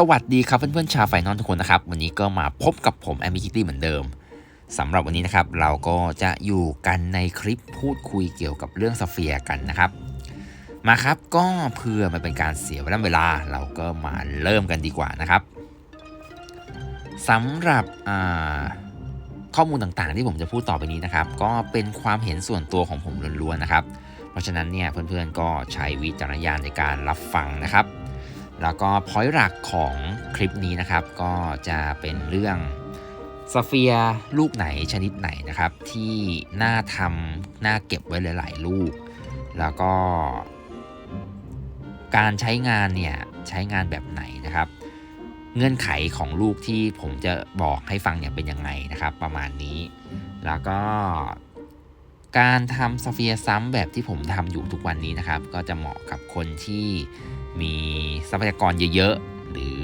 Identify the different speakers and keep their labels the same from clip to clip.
Speaker 1: สวัสดีครับเพื่อนๆชาวไฟนอลทุกคนนะครับ วันนี้ก็มาพบกับผมแอม i คิตตี้เหมือนเดิมสำหรับวันนี้นะครับเราก็จะอยู่กันในคลิปพูดคุยเกี่ยวกับเรื่องสเฟียร์กันนะครับ มาครับก็เพื่อไมาเป็นการเสียเวลาเวลา เราก็มาเริ่มกันดีกว่านะครับสำหรับข้อมูลต่างๆ ที่ผมจะพูดต่อไปนี้นะครับ ก็เป็นความเห็นส่วนตัวของผมล้วนๆนะครับ เพราะฉะนั้นเนี่ยเพื่อนๆก็ใช้วิจารณญาณในการรับฟังนะครับ แล้วก็พอยต์หลักของคลิปนี้นะครับ ก็จะเป็นเรื่องสเฟียลูกไหนชนิดไหนนะครับ ที่น่าทำน่าเก็บไว้หลาย ๆ ลูก แล้วก็ การใช้งานเนี่ยใช้งานแบบไหนนะครับ เงื่อนไขของลูกที่ผมจะบอกให้ฟังเนี่ยเป็นยังไงนะครับ ประมาณนี้ แล้วก็ การทำสเฟียซ้ำแบบที่ผมทำอยู่ทุกวันนี้นะครับ ก็จะเหมาะกับคนที่มีทรัพยากรเยอะๆ หรือ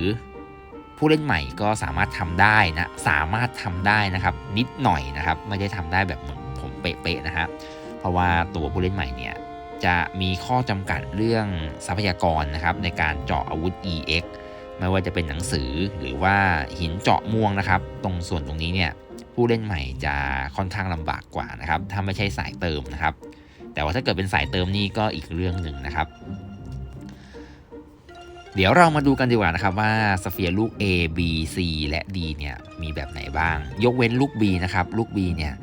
Speaker 1: ผู้เล่นใหม่ก็สามารถทำได้นะ สามารถทำได้นะครับ นิดหน่อยนะครับ ไม่ได้ทำได้แบบเหมือนผมเป๊ะๆนะฮะเพราะว่าตัวผู้เล่นใหม่เนี่ยจะมีข้อจำกัดเรื่องทรัพยากรนะครับ ในการเจาะอาวุธ EX ไม่ว่าจะเป็นหนังสือหรือว่าหินเจาะม่วงนะครับ ตรงส่วนตรงนี้เนี่ย ผู้เล่นใหม่จะค่อนข้างลำบากกว่านะครับ ถ้าไม่ใช่สายเติมนะครับ แต่ว่าถ้าเกิดเป็นสายเติมนี่ก็อีกเรื่องหนึ่งนะครับ เดี๋ยวเรามาดูกันดีกว่านะครับว่าสเฟียร์ลูก A B C และ D เนี่ยมีแบบไหนบ้าง ยกเว้นลูก B นะครับ ลูก B เนี่ย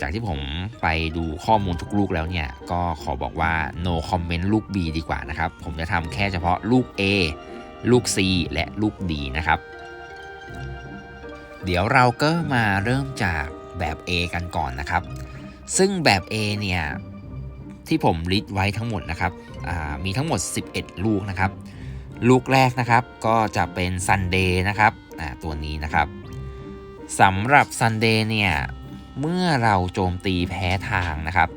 Speaker 1: จากที่ผมไปดูข้อมูลทุกลูกแล้วเนี่ย ก็ขอบอกว่า no comment ลูก B ดีกว่านะครับ ผมจะทำแค่เฉพาะลูก A ลูก C และลูก D นะครับ เดี๋ยวเราก็มาเริ่มจากแบบ A กันก่อนนะครับ ซึ่งแบบ A เนี่ยที่ผมลิสต์ไว้ทั้งหมดนะครับมีทั้งหมด 11 ลูกนะครับ ลูกแรกนะครับก็จะเป็น Sunday นะครับตัวนี้นะครับสำหรับ Sunday เนี่ยเมื่อเราโจมตีแพ้ทางนะครับ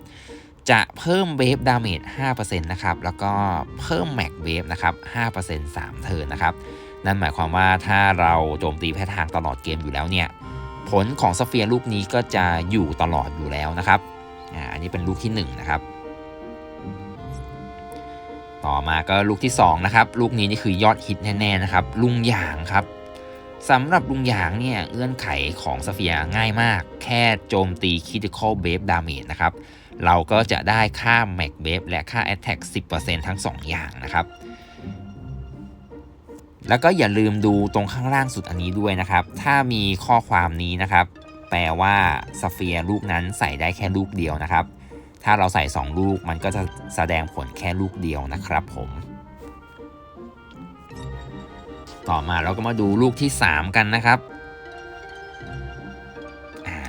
Speaker 1: จะเพิ่มเวฟดาเมจ5%นะครับแล้วก็เพิ่มแม็กเวฟนะครับ5% 3 เทิร์นนะครับ นั่นหมายความว่าถ้าเราโจมตีแพทางตลอดเกมอยู่แล้วเนี่ยผลของสเฟียร์ลูกนี้ก็จะอยู่ตลอดอยู่แล้วนะครับอันนี้เป็นลูกที่1นนะครับต่อมาก็ลูกที่2นะครับลูกนี้นี่คือยอดฮิตแน่ๆนะครับลุงหยางครับสำหรับลุงหยางเนี่ยเงื่อนไขของสเฟียง่ายมาก แค่โจมตีคิด i คอลเบฟดาเมจนะครับเราก็จะได้ค่าแม็กเบฟและค่าแอตแทก10%ทั้ง 2 อย่างนะครับ แล้วก็อย่าลืมดูตรงข้างล่างสุดอันนี้ด้วยนะครับ ถ้ามีข้อความนี้นะครับ แปลว่าสเฟียลูกนั้นใส่ได้แค่ลูกเดียวนะครับ ถ้าเราใส่ 2 ลูกมันก็จะแสดงผลแค่ลูกเดียวนะครับผม ต่อมาเราก็มาดูลูกที่ 3 กันนะครับ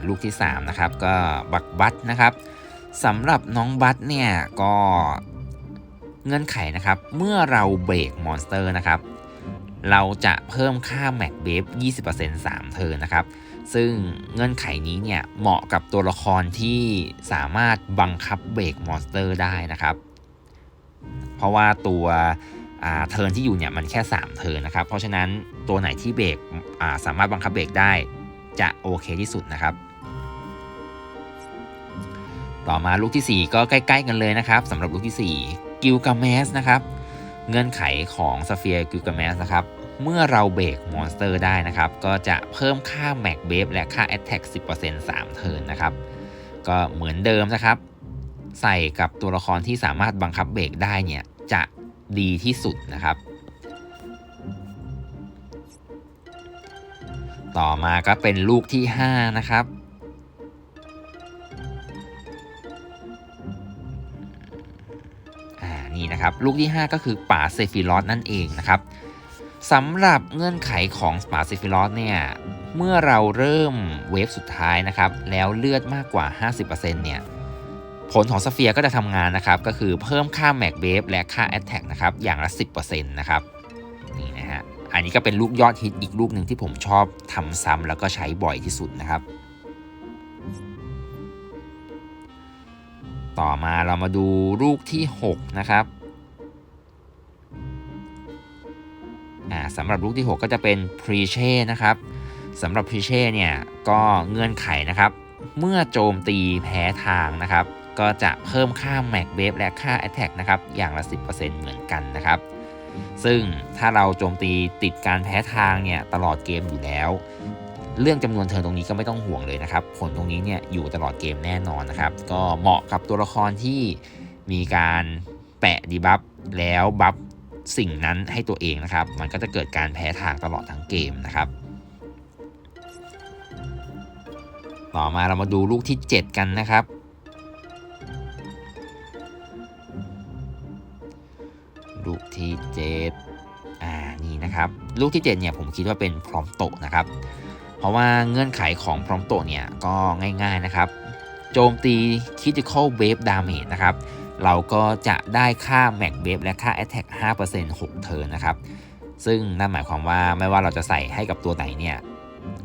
Speaker 1: ลูกที่ 3 นะครับ ก็บักบัตนะครับสำหรับน้องบัตเนี่ยก็เงื่อนไขนะครับ เมื่อเราเบรกมอนสเตอร์นะครับ เราจะเพิ่มค่าแม็กเบฟ20% 3 เทอร์นะครับ ซึ่งเงื่อนไขนี้เนี่ยเหมาะกับตัวละครที่สามารถบังคับเบรกมอนสเตอร์ได้นะครับ เพราะว่าตัวเทิร์นที่อยู่เนี่ยมันแค่ 3 เทิร์นนะครับ เพราะฉะนั้นตัวไหนที่เบรกสามารถบังคับเบรกได้จะโอเคที่สุดนะครับ ต่อมาลูกที่ 4 ก็ใกล้ ๆ กันเลยนะครับสำหรับลูกที่ 4 กิลกาเมสนะครับ เงื่อนไขของสเฟียร์กิลกาเมสนะครับ เมื่อเราเบรกมอนสเตอร์ได้นะครับ ก็จะเพิ่มค่าแม็กเบฟและค่าแอตแทก10% 3 เทิร์นนะครับ ก็เหมือนเดิมนะครับ ใส่กับตัวละครที่สามารถบังคับเบรกได้เนี่ยจะดีที่สุดนะครับ ต่อมาก็เป็นลูกที่ 5 นะครับ นี่นะครับ ลูกที่ 5 ก็คือป่าเซฟิลอสนั่นเองนะครับสำหรับเงื่อนไขของสปาเซฟิลอสเนี่ย เมื่อเราเริ่มเวฟสุดท้ายนะครับ แล้วเลือดมากกว่า 50%เนี่ยผลของสเฟียก็จะทำงานนะครับ ก็คือเพิ่มค่าแม็กเบฟและค่าแอตแทกนะครับ อย่างละ 10%นะครับนี่นะฮะอันนี้ก็เป็นลูกยอดฮิตอีกลูกหนึ่งที่ผมชอบทำซ้ำแล้วก็ใช้บ่อยที่สุดนะครับ ต่อมาเรามาดูลูกที่ 6 นะครับสำหรับลูกที่ 6 ก็จะเป็นพรีเช่นะครับสำหรับพรีเช่เนี่ยก็เงื่อนไขนะครับ เมื่อโจมตีแพ้ทางนะครับ ก็จะเพิ่มค่าแม็กเบฟและค่าแอตแทกนะครับอย่างละ 10%เหมือนกันนะครับ ซึ่งถ้าเราโจมตีติดการแพ้ทางเนี่ยตลอดเกมอยู่แล้ว เรื่องจำนวนเทิร์นตรงนี้ก็ไม่ต้องห่วงเลยนะครับ ผลตรงนี้เนี่ยอยู่ตลอดเกมแน่นอนนะครับ ก็เหมาะกับตัวละครที่มีการแปะดีบัฟแล้วบัฟสิ่งนั้นให้ตัวเองนะครับ มันก็จะเกิดการแพ้ทางตลอดทั้งเกมนะครับ ต่อมาเรามาดูลูกที่ 7 กันนะครับ ลูกที่ 7 อ่า นี่นะครับ ลูกที่ 7 เนี่ยผมคิดว่าเป็นพร้อมโตนะครับ เพราะว่าเงื่อนไขของพร้อมโตเนี่ยก็ง่ายๆนะครับ โจมตี Critical Wave Damage นะครับ เราก็จะได้ค่า Max Wave และค่า Attack 5% 6 เทิร์นนะครับ ซึ่งนั่นหมายความว่าไม่ว่าเราจะใส่ให้กับตัวไหนเนี่ย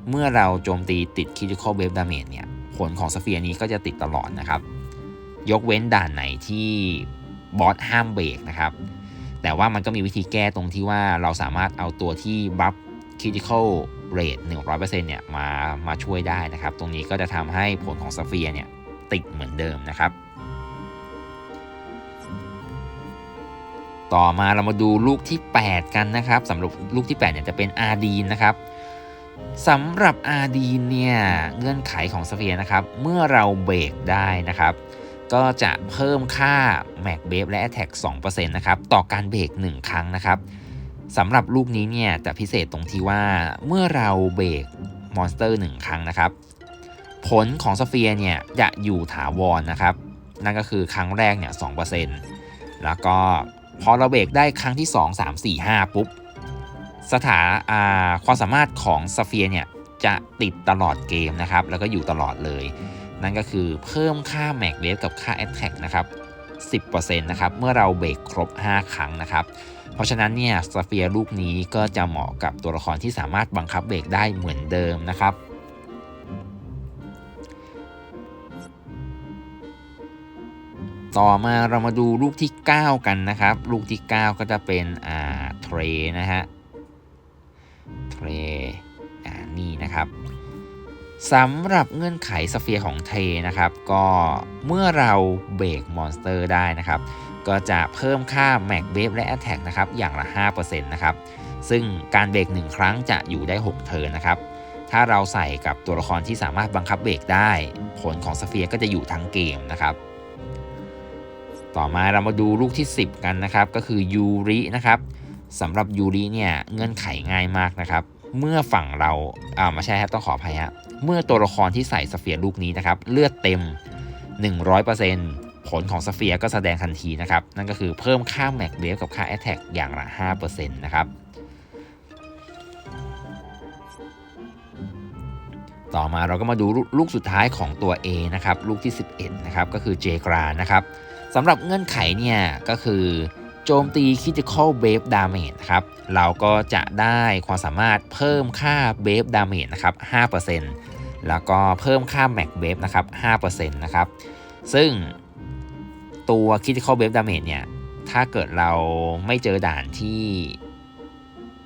Speaker 1: เมื่อเราโจมตีติด Critical Wave Damage เนี่ย ผลของสเฟียร์นี้ก็จะติดตลอดนะครับ ยกเว้นด่านไหนที่บอสห้ามเบรกนะครับแต่ว่ามันก็มีวิธีแก้ตรงที่ว่าเราสามารถเอาตัวที่บัฟ Critical Rate 100%เนี่ยมามาช่วยได้นะครับ ตรงนี้ก็จะทำให้ผลของสเฟียร์เนี่ยติดเหมือนเดิมนะครับ ต่อมาเรามาดูลูกที่ 8 กันนะครับสำหรับลูกที่ 8 เนี่ยจะเป็นอาร์ดีนนะครับสำหรับอาร์ดีนเนี่ยเงื่อนไขของสเฟียร์นะครับ เมื่อเราเบรกได้นะครับ ก็จะเพิ่มค่า Mac b a f e และ Attack 2%นะครับ ต่อการเบรก1 ครั้งนะครับ สำหรับลูกนี้เนี่ยจะพิเศษตรงที่ว่าเมื่อเราเบรกมอนสเตอร์1ครั้งนะครับ ผลของสเฟียเนี่ยจะอยู่ถาวรนนะครับ นั่นก็คือครั้งแรกเนี่ย2%แล้วก็พอเราเบรกได้ครั้งที่ 2 3 4 5 ปุ๊บ สถาาความสามารถของสเฟียเนี่ยจะติดตลอดเกมนะครับ แล้วก็อยู่ตลอดเลย นั่นก็คือเพิ่มค่า Mac w a v e กับค่า Attack นะครับ 10%นะครับ เมื่อเราเบรกครบ 5 ครั้งนะครับ เพราะฉะนั้นเนี่ยสเฟียร์ลูกนี้ก็จะเหมาะกับตัวละครที่สามารถบังคับเบรกได้เหมือนเดิมนะครับต่อมาเรามาดูลูกที่ 9 กันนะครับ ลูกที่ 9 ก็จะเป็นอ่าเทรนะฮะเทรอ่านี่นะครับสำหรับเงื่อนไขสเฟียร์ของเทนะครับ ก็เมื่อเราเบรกมอนสเตอร์ได้นะครับ ก็จะเพิ่มค่า Mac b a f e และ Attack นะครับอย่างละ 5%นะครับซึ่งการเบรก1 ครั้งจะอยู่ได้ 6 เทิร์นนะครับถ้าเราใส่กับตัวละครที่สามารถบังคับเบรกได้ ผลของสเฟียร์ก็จะอยู่ทั้งเกมนะครับต่อมาเรามาดูลูกที่ 10 กันนะครับ ก็คือยูรินะครับสำหรับยูริเนี่ยเงื่อนไขง่ายมากนะครับ เมื่อฝั่งเราอ่าไม่ใช่ครับต้องขออภัยฮะเมื่อตัวละครที่ใส่สเฟียร์ลูกนี้นะครับ เลือดเต็ม 100% ผลของสเฟียร์ก็แสดงทันทีนะครับ นั่นก็คือเพิ่มค่า Mac w a v e กับค่า Attack อย่างละ 5%นะครับต่อมาเราก็มาดูลูกสุดท้ายของตัว A นะครับลูกที่ 11 นะครับก็คือเจกรานะครับสำหรับเงื่อนไขเนี่ยก็คือโจมตี Critical Wave Damage นะครับเราก็จะได้ความสามารถเพิ่มค่า Wave Damage นะครับ 5%แล้วก็เพิ่มค่า Max Wave นะครับ 5%นะครับซึ่ง ตัว Critical Wave Damage เนี่ย ถ้าเกิดเราไม่เจอด่านที่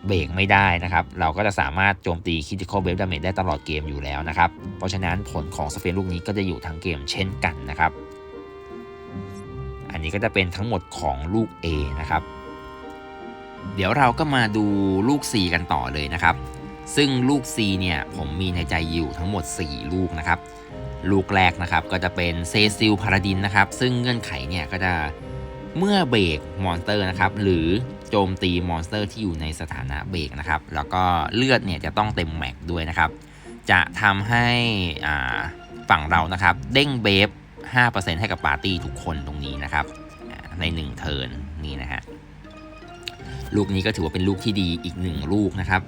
Speaker 1: เบรกไม่ได้นะครับ เราก็จะสามารถโจมตี Critical Wave Damage ได้ตลอดเกมอยู่แล้วนะครับ เพราะฉะนั้นผลของสเฟนลูกนี้ก็จะอยู่ทั้งเกมเช่นกันนะครับ อันนี้ก็จะเป็นทั้งหมดของลูก A นะครับ เดี๋ยวเราก็มาดูลูก C กันต่อเลยนะครับ ซึ่งลูก C เนี่ยผมมีในใจอยู่ทั้งหมด 4 ลูกนะครับ ลูกแรกนะครับก็จะเป็นเซซิลพาราดินนะครับ ซึ่งเงื่อนไขเนี่ยก็จะเมื่อเบรกมอนสเตอร์นะครับหรือโจมตีมอนสเตอร์ที่อยู่ในสถานะเบรกนะครับแล้วก็เลือดเนี่ยจะต้องเต็มแม็กด้วยนะครับ จะทำให้ฝั่งเรานะครับเด้งเบฟ5%ให้กับปาร์ตี้ทุกคนตรงนี้นะครับ ใน 1 เทิร์นนี่นะฮะลูกนี้ก็ถือว่าเป็นลูกที่ดีอีก 1 ลูกนะครับ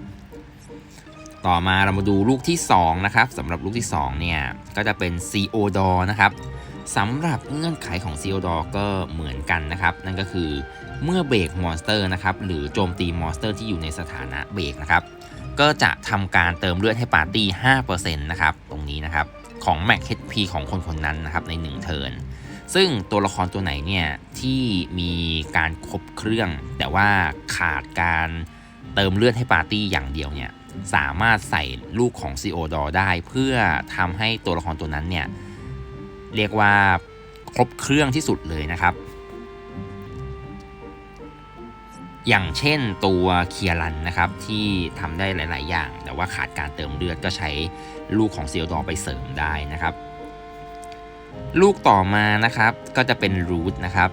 Speaker 1: ต่อมาเรามาดูลูกที่ 2 นะครับสำหรับลูกที่ 2 เนี่ย ก็จะเป็น CO d o นะครับสำหรับเงื่อนไขของ CO d o ก็เหมือนกันนะครับ นั่นก็คือเมื่อเบรกมอนสเตอร์นะครับหรือโจมตีมอนสเตอร์ที่อยู่ในสถานะเบรกนะครับก็จะทำการเติมเลือดให้ปาร์ตี้ 5%นะครับตรงนี้นะครับของ Max HP ของคนคนนั้นนะครับใน 1 เทิร์นซึ่งตัวละครตัวไหนเนี่ยที่มีการครบเครื่อง แต่ว่าขาดการเติมเลือดให้ปาร์ตี้อย่างเดียวเนี่ย สามารถใส่ลูกของ CO d o ได้ เพื่อทำให้ตัวละครตัวนั้นเนี่ย เรียกว่าครบเครื่องที่สุดเลยนะครับ อย่างเช่นตัวเคียรันนะครับ ที่ทำได้หลาย ๆ อย่าง แต่ว่าขาดการเติมเลือดก็ใช้ลูกของซียดอไปเสริมได้นะครับ ลูกต่อมานะครับก็จะเป็นรูทนะครับ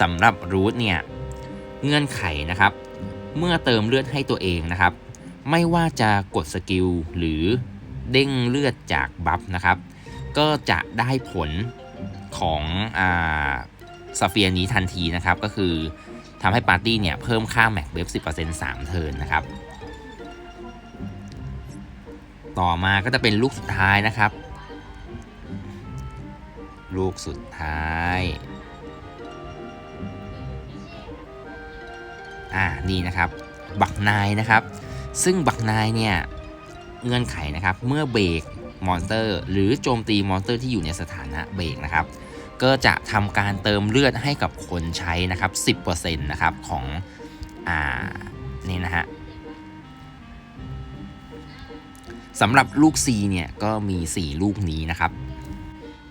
Speaker 1: สำหรับรูทเนี่ยเงื่อนไขนะครับ เมื่อเติมเลือดให้ตัวเองนะครับ ไม่ว่าจะกดสกิลหรือเด้งเลือดจากบัฟนะครับ ก็จะได้ผลของอ่าสเฟีย์นี้ทันทีนะครับ ก็คือทำให้ปาร์ตี้เนี่ยเพิ่มค่าแม็กเบฟ10% 3 เทิร์นนะครับ ต่อมาก็จะเป็นลูกสุดท้ายนะครับ ลูกสุดท้ายอ่านี่นะครับ บักนายนะครับ ซึ่งบักนายเนี่ยเงื่อนไขนะครับเมื่อเบรกมอนสเตอร์ หรือโจมตีมอนสเตอร์ที่อยู่ในสถานะเบรกนะครับ ก็จะทำการเติมเลือดให้กับคนใช้นะครับ 10%นะครับของอ่านี่นะฮะสำหรับลูก C เนี่ยก็มี 4 ลูกนี้นะครับ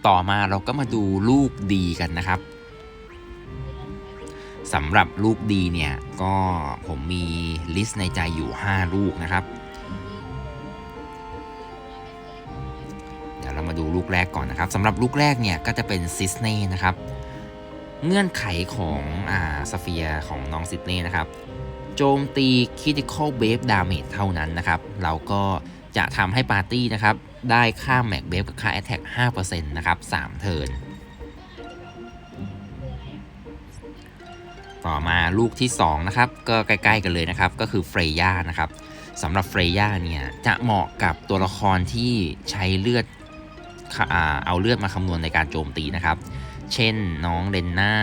Speaker 1: ต่อมาเราก็มาดูลูกดีกันนะครับ สำหรับลูกดีเนี่ยก็ผมมีลิสต์ในใจอยู่ 5 ลูกนะครับ เดี๋ยวเรามาดูลูกแรกก่อนนะครับสำหรับลูกแรกเนี่ยก็จะเป็นซิสเน่นะครับ เงื่อนไขของอ่าสเฟียของน้องซิสเน่นะครับโจมตีคิติคอลเบฟดาเมจเท่านั้นนะครับ เราก็จะทำให้ปาร์ตี้นะครับ ได้ค่าแม็กเบฟกับค่าแอตแทก5%นะครับ 3 เทิร์น ต่อมาลูกที่2นะครับก็ใกล้ๆกันเลยนะครับก็คือเฟรย่านะครับสำหรับเฟรย่าเนี่ยจะเหมาะกับตัวละครที่ใช้เลือดเอาเลือดมาคำนวณในการโจมตีนะครับ เช่นน้องเดนน่า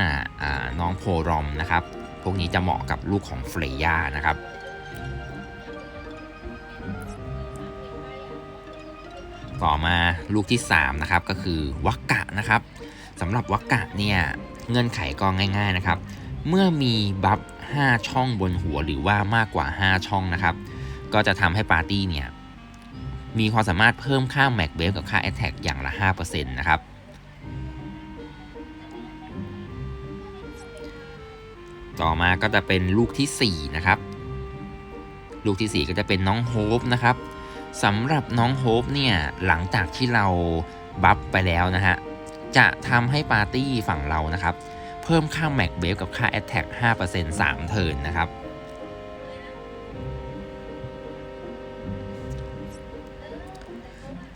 Speaker 1: น้องโพรอมนะครับพวกนี้จะเหมาะกับลูกของเฟรย่านะครับต่อมาลูกที่3นะครับก็คือวักกะนะครับสำหรับวักกะเนี่ยเงื่อนไขก็ง่าย ๆนะครับ เมื่อมีบัฟ5ช่องบนหัวหรือว่ามากกว่า 5 ช่องนะครับ ก็จะทำให้ปาร์ตี้เนี่ย มีความสามารถเพิ่มค่าแม็กเบฟกับค่าแอตแทกอย่างละ 5%นะครับ ต่อมาก็จะเป็นลูกที่ 4 นะครับ ลูกที่ 4 ก็จะเป็นน้องโฮปนะครับสำหรับน้องโฮปเนี่ยหลังจากที่เราบัฟไปแล้วนะฮะจะทำให้ปาร์ตี้ฝั่งเรานะครับ เพิ่มค่าแม็กเบฟกับค่าแอตแทก5% 3 เทิร์นนะครับ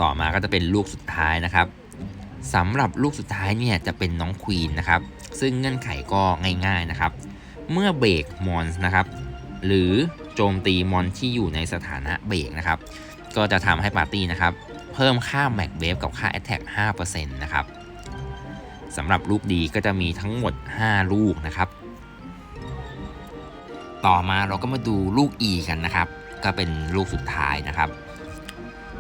Speaker 1: ต่อมาก็จะเป็นลูกสุดท้ายนะครับสำหรับลูกสุดท้ายเนี่ยจะเป็นน้องควีนนะครับ ซึ่งเงื่อนไขก็ง่ายๆนะครับ เมื่อเบรกมอนส์นะครับ หรือโจมตีมอนที่อยู่ในสถานะเบรกนะครับ ก็จะทำให้ปาร์ตี้นะครับ เพิ่มค่าแม็กเวฟกับค่าแอตแทก5%นะครับ สำหรับลูกดีก็จะมีทั้งหมด 5 ลูกนะครับ ต่อมาเราก็มาดูลูก E กันนะครับ ก็เป็นลูกสุดท้ายนะครับ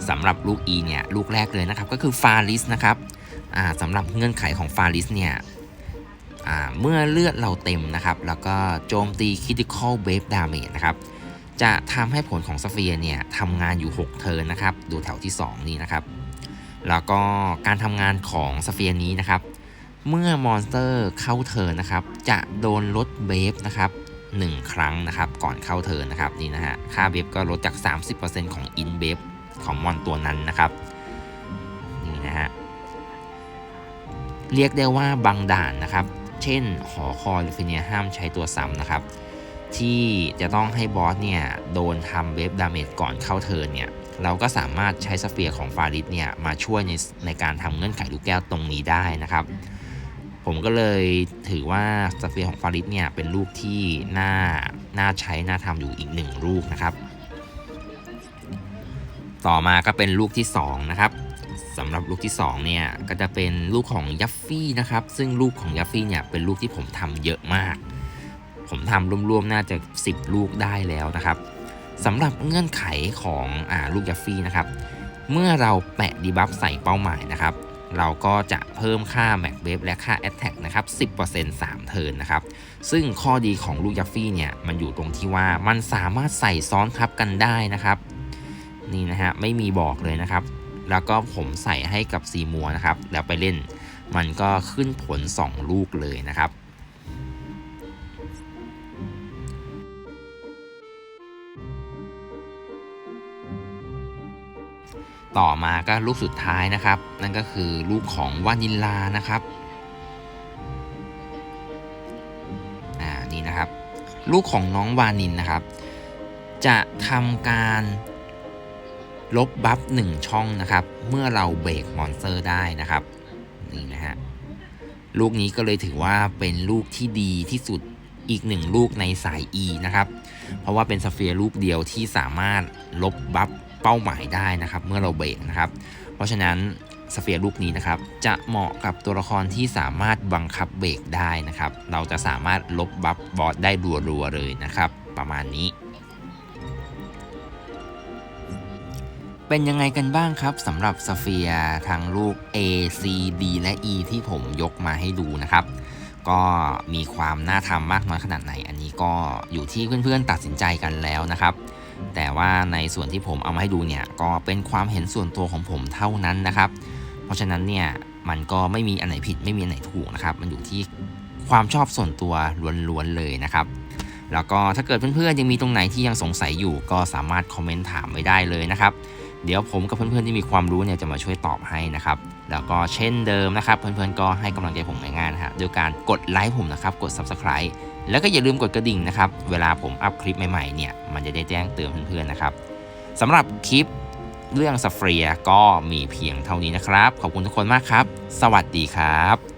Speaker 1: สำหรับลูก E เนี่ยลูกแรกเลยนะครับ ก็คือฟาริสนะครับสำหรับเงื่อนไขของฟาริสเนี่ยเมื่อเลือดเราเต็มนะครับ แล้วก็โจมตี Critical Wave Damage นะครับจะทำให้ผลของสเฟียร์เนี่ยทำงานอยู่ 6 เทิร์นนะครับ ดูแถวที่ 2 นี้นะครับ แล้วก็การทำงานของสเฟียร์นี้นะครับ เมื่อมอนสเตอร์เข้าเทิร์นนะครับ จะโดนลดเบฟนะครับ1ครั้งนะครับ ก่อนเข้าเทิร์นนะครับนี่นะฮะค่าเบฟก็ลดจาก 30%ของอินเบฟของมอนตัวนั้นนะครับนี่นะฮะเรียกได้ว่าบางด่านนะครับ เช่นหอคอยฟิเนียห้ามใช้ตัวซ้ำนะครับ ที่จะต้องให้บอสเนี่ยโดนทำเวฟดาเมจก่อนเข้าเทิร์นเนี่ยเราก็สามารถใช้สเฟียร์ของฟาริสเนี่ยมาช่วยในในการทำเงื่อนไขลูกแก้วตรงนี้ได้นะครับ ผมก็เลยถือว่าสเฟียร์ของฟาริสเนี่ยเป็นลูกที่น่าน่าใช้น่าทำอยู่อีกหนึ่งลูกนะครับ ต่อมาก็เป็นลูกที่2นะครับสำหรับลูกที่2เนี่ยก็จะเป็นลูกของยัฟฟี่นะครับ ซึ่งลูกของยัฟฟี่เนี่ยเป็นลูกที่ผมทำเยอะมาก ผมทำรวมๆน่าจะ 10 ลูกได้แล้วนะครับสำหรับเงื่อนไขของอ่าลูกยัฟฟี่นะครับ เมื่อเราแปะดีบัฟใส่เป้าหมายนะครับ เราก็จะเพิ่มค่าแม็กเบฟและค่าแอตแทกนะครับ 10% 3 เทิร์นนะครับ ซึ่งข้อดีของลูกยัฟฟี่เนี่ย มันอยู่ตรงที่ว่ามันสามารถใส่ซ้อนทับกันได้นะครับ นี่นะฮะ ไม่มีบอกเลยนะครับ แล้วก็ผมใส่ให้กับซีมัวนะครับ แล้วไปเล่น มันก็ขึ้นผล 2 ลูกเลยนะครับ ต่อมาก็ลูกสุดท้ายนะครับ นั่นก็คือลูกของวานิลลานะครับอ่านี่นะครับ ลูกของน้องวานินนะครับ จะทำการลบบัฟหนึ่งช่องนะครับ เมื่อเราเบรกมอนสเตอร์ได้นะครับนี่นะฮะลูกนี้ก็เลยถือว่าเป็นลูกที่ดีที่สุดอีกหนึ่งลูกในสาย E นะครับ เพราะว่าเป็นสเฟียร์ลูกเดียวที่สามารถลบบัฟ เป้าหมายได้นะครับ เมื่อเราเบรกนะครับ เพราะฉะนั้นสเฟียร์ลูกนี้นะครับ จะเหมาะกับตัวละครที่สามารถบังคับเบรกได้นะครับ เราจะสามารถลบบัฟบอสได้รัวๆเลยนะครับ ประมาณนี้ เป็นยังไงกันบ้างครับสำหรับสเฟียร์ทางลูก A C D และ E ที่ผมยกมาให้ดูนะครับก็มีความน่าทำมากน้อยขนาดไหน อันนี้ก็อยู่ที่เพื่อนๆตัดสินใจกันแล้วนะครับ แต่ว่าในส่วนที่ผมเอามาให้ดูเนี่ยก็เป็นความเห็นส่วนตัวของผมเท่านั้นนะครับ เพราะฉะนั้นเนี่ยมันก็ไม่มีอันไหนผิดไม่มีอันไหนถูกนะครับ มันอยู่ที่ความชอบส่วนตัวล้วนๆเลยนะครับแล้วก็ถ้าเกิดเพื่อนๆยังมีตรงไหนที่ยังสงสัยอยู่ ก็สามารถคอมเมนต์ถามไว้ได้เลยนะครับ เดี๋ยวผมกับเพื่อนๆที่มีความรู้เนี่ยจะมาช่วยตอบให้นะครับ แล้วก็เช่นเดิมนะครับ เพื่อนๆก็ให้กำลังใจผมง่ายๆนะฮะโดยการกดไลค์ผมนะครับ กด Subscribe แล้วก็อย่าลืมกดกระดิ่งนะครับ เวลาผมอัพคลิปใหม่ๆเนี่ย มันจะได้แจ้งเตือนเพื่อนๆนะครับสำหรับคลิปเรื่องสเฟียก็มีเพียงเท่านี้นะครับ ขอบคุณทุกคนมากครับ สวัสดีครับ